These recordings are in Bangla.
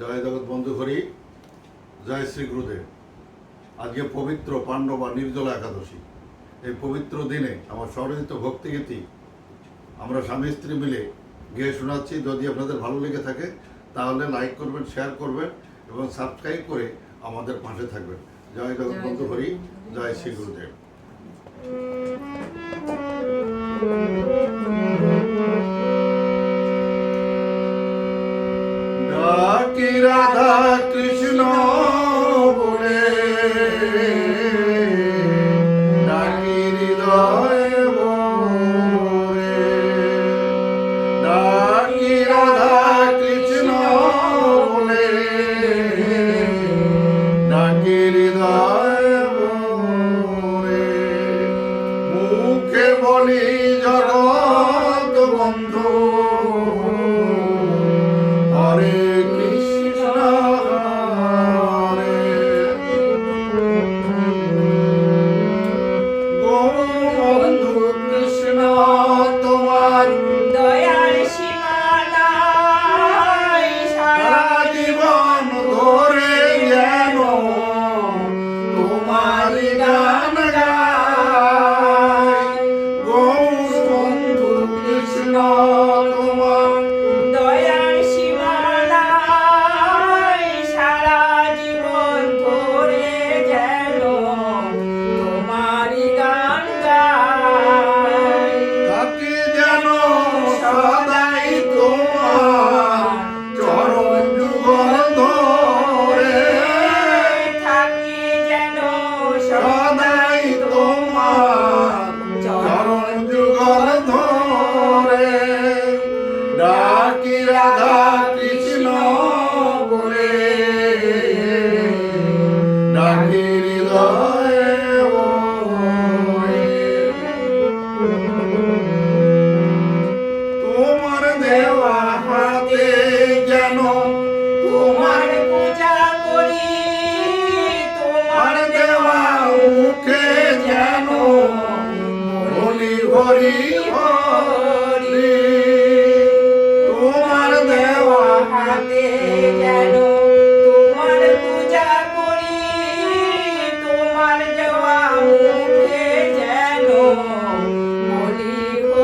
জয় জগৎ বন্ধু হরি জয় শ্রী গুরুদেব। আজকে পবিত্র পাণ্ডবা নির্জলা একাদশী। এই পবিত্র দিনে আমার স্বরচিত ভক্তিগীতি আমরা স্বামী স্ত্রী মিলে গিয়ে শোনাচ্ছি। যদি আপনাদের ভালো লেগে থাকে তাহলে লাইক করবেন শেয়ার করবেন এবং সাবস্ক্রাইব করে আমাদের পাশে থাকবেন। জয় জগৎ বন্ধু হরি জয় শ্রী জয় শ্রী গুরুদেব রাধা কৃষ্ণ বলে। ডাকি হৃদয় ভরে। ডাকি রাধা কৃষ্ণ বলে। ডাকি হৃদয় ভরে। মুখে বলি জগৎ রাখি হৃদয়ে তোমার দেওয়া হাতে জানো তোমার পূজা তোমার দেওয়া তোমার দেওয়া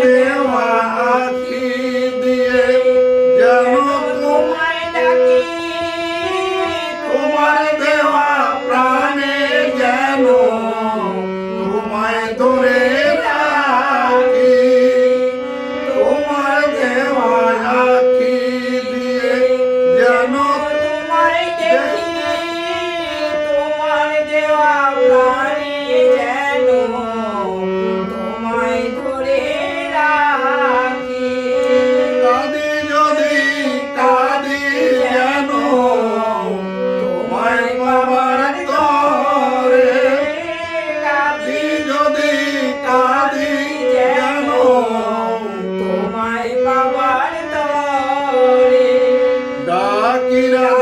meu. You know.